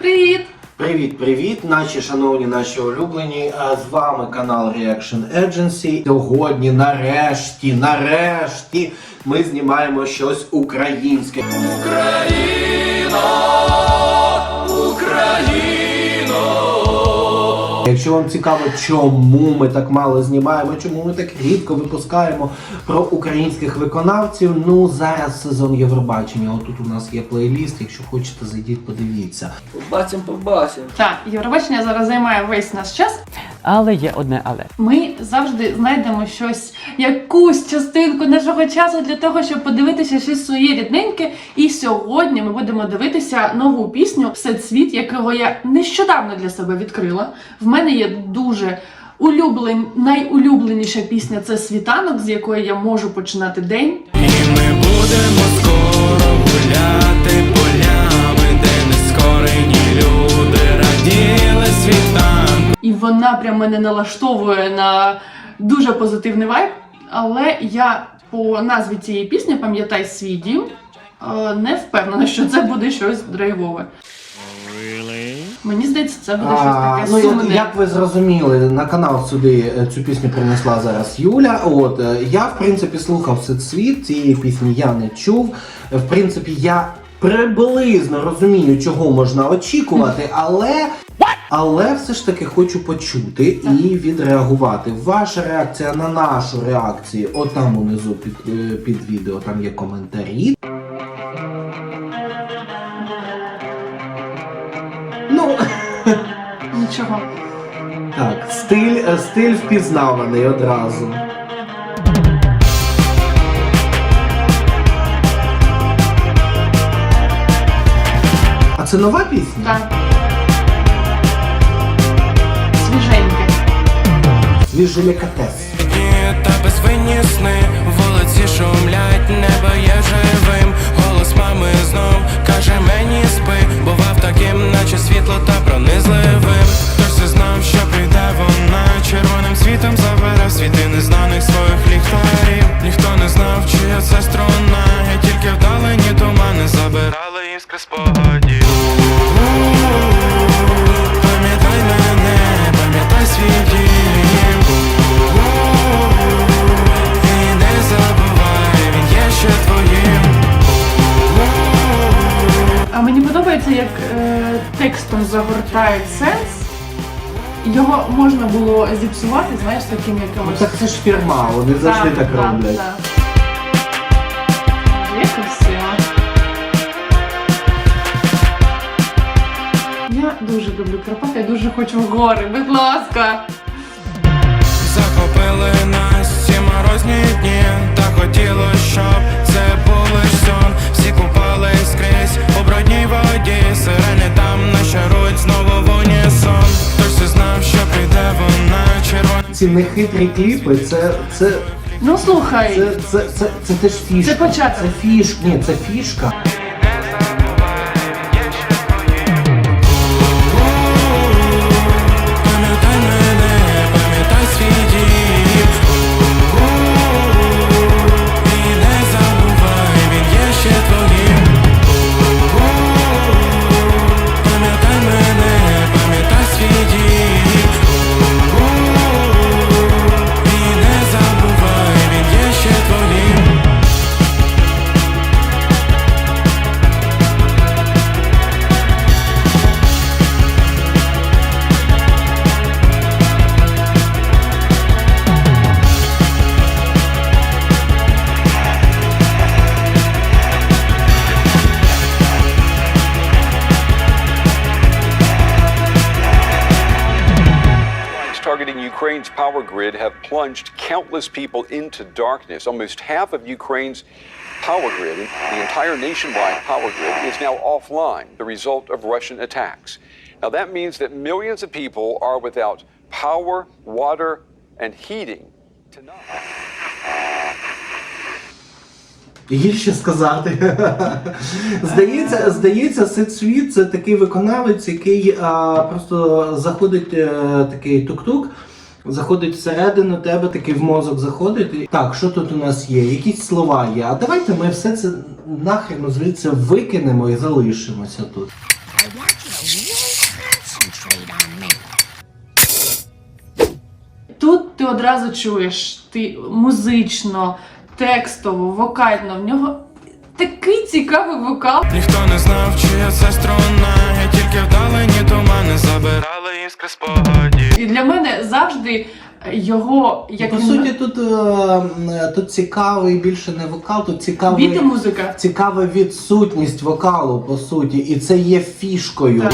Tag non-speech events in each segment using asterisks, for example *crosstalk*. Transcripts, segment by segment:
Привіт! Привіт, привіт, наші шановні, наші улюблені. А з вами канал Reaction Agency. Сьогодні, нарешті, нарешті, ми знімаємо щось українське. Якщо вам цікаво, чому ми так мало знімаємо, чому ми так рідко випускаємо про українських виконавців, ну зараз сезон Євробачення. Отут у нас є плейліст. Якщо хочете, зайдіть, подивіться. Побачимо, побачимо. Так, Євробачення зараз займає весь наш час. Але є одне але. Ми завжди знайдемо щось, якусь частинку нашого часу для того, щоб подивитися щось своє рідненьке. І сьогодні ми будемо дивитися нову пісню Всецвіт, якого я нещодавно для себе відкрила. В мене є дуже улюблен, найулюбленіша пісня це світанок, з якої я можу починати день. І ми будемо скоро гуляти вона прям мене налаштовує на дуже позитивний вайб. Але я по назві цієї пісні пам'ятай свій дім. е, Не впевнена, що це буде щось драйвове. Мені здається, це буде щось таке ну, як, сумне. як ви зрозуміли, на канал сюди е, цю пісню принесла зараз Юля. От е, я в принципі слухав світ цієї пісні я не чув. Е, В принципі, я приблизно розумію, чого можна очікувати, але. Але все ж таки хочу почути і відреагувати. Ваша реакція на нашу реакцію, отам унизу під, е, під відео, там є коментарі. Ну, *laughs* Нічого. Так, стиль, стиль впізнаваний одразу. А це нова пісня? Так. Свіжелікатес. Дні та безвинні сни, вулиці шумлять, небо є живим. Голос мами знов каже мені спи, бував таким, наче світло та пронизливим. Хтось все знав, що прийде вона червоним світом забере світи незнаних своїх ліхтарів. Ніхто не знав, чия це струна, і тільки вдалені тумани забирали іскри спогадів. А мені подобається, як е, текстом загортають сенс. Його можна було зіпсувати, знаєш, таким якимось. так це ж фірма, вони завжди так роблять. так. Є красиво. Я дуже люблю Карпати, я дуже хочу в гори, будь ласка. Захопили нас ці морозні дні, та хотіло, щоб це був лиш сон. Всі купали скрізь Ці нехитрі кліпи, це, це, Ну слухай, це, це, це, це теж фішка. Це початок. Це фішка. Ні, це фішка. Ukraine's power grid have plunged countless people into darkness. Almost half of Ukraine's power grid, the entire nationwide power grid, is now offline, the result of Russian attacks. Now, that means that millions of people are without power, water, and heating tonight. Є ще сказати. здається, здається, Сид Світ це такий виконавець, який а, просто заходить е, такий тук-тук, Заходить всередину тебе, такий в мозок заходить. І, так, що тут у нас є? Якісь слова є. А давайте ми все це нахрен звідси викинемо і залишимося тут. Тут ти одразу чуєш ти музично, текстово, вокально. В нього такий цікавий вокал. Ніхто не знав, чия це струна, я тільки вдалені тумани забирали іскри спогаді. І для мене завжди його як По він- суті, тут, е, тут цікавий більше не вокал, тут цікавий. біти музика. Цікава відсутність вокалу, по суті, і це є фішкою. Так.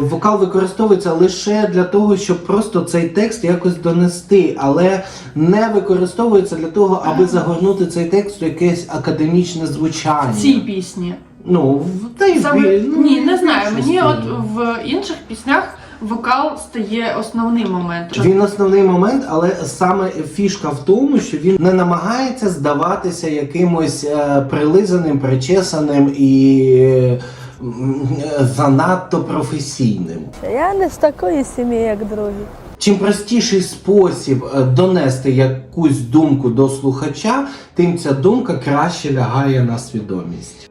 Вокал використовується лише для того, щоб просто цей текст якось донести, але не використовується для того, аби загорнути цей текст у якесь академічне звучання. В цій пісні. Ну, в- та й Саме, ну, ні, не знаю. Мені от в інших піснях вокал стає основним моментом. Він основний момент, але саме фішка в тому, що він не намагається здаватися якимось е, прилизаним, причесаним і е, занадто професійним. Я не з такої сім'ї, як другі. Чим простіший спосіб е, донести якусь думку до слухача, тим ця думка краще лягає на свідомість.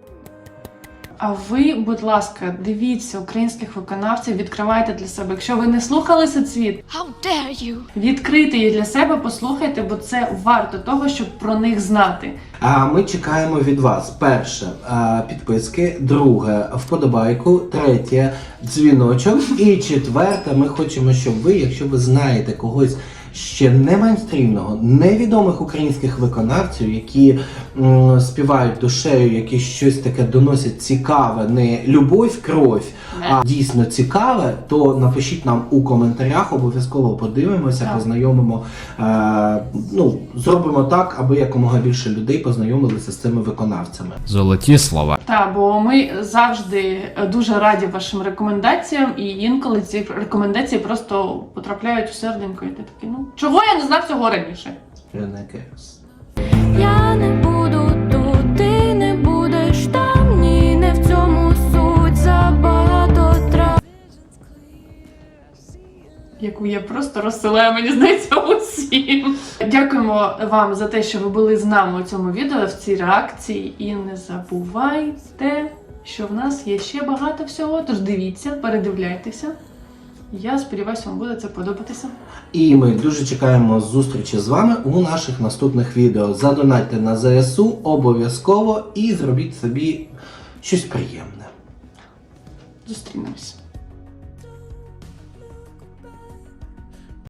А ви, будь ласка, дивіться українських виконавців, відкривайте для себе. Якщо ви не слухали цвіт, How dare you? відкрийте її для себе, послухайте, бо це варто того, щоб про них знати. А ми чекаємо від вас перше е, підписки, друге вподобайку, третє дзвіночок. І четверте, ми хочемо, щоб ви, якщо ви знаєте когось ще не мейнстрімного, невідомих українських виконавців, які м, співають душею, які щось таке доносять цікаве, не любов, кров, а дійсно цікаве, то напишіть нам у коментарях, обов'язково подивимося, познайомимо. Е, ну, зробимо так, аби якомога більше людей познайомилися з цими виконавцями. Золоті слова. Та бо ми завжди е, дуже раді вашим рекомендаціям, і інколи ці рекомендації просто потрапляють у серденько, і ти такий, ну чого я не знав цього раніше? Я не буду яку я просто розсилаю, мені здається, усім. Дякуємо вам за те, що ви були з нами у цьому відео, в цій реакції. І не забувайте, що в нас є ще багато всього. Тож дивіться, передивляйтеся. Я сподіваюся, вам буде це подобатися. І ми дуже чекаємо зустрічі з вами у наших наступних відео. Задонайте на ЗСУ обов'язково і зробіть собі щось приємне. Зустрінемось.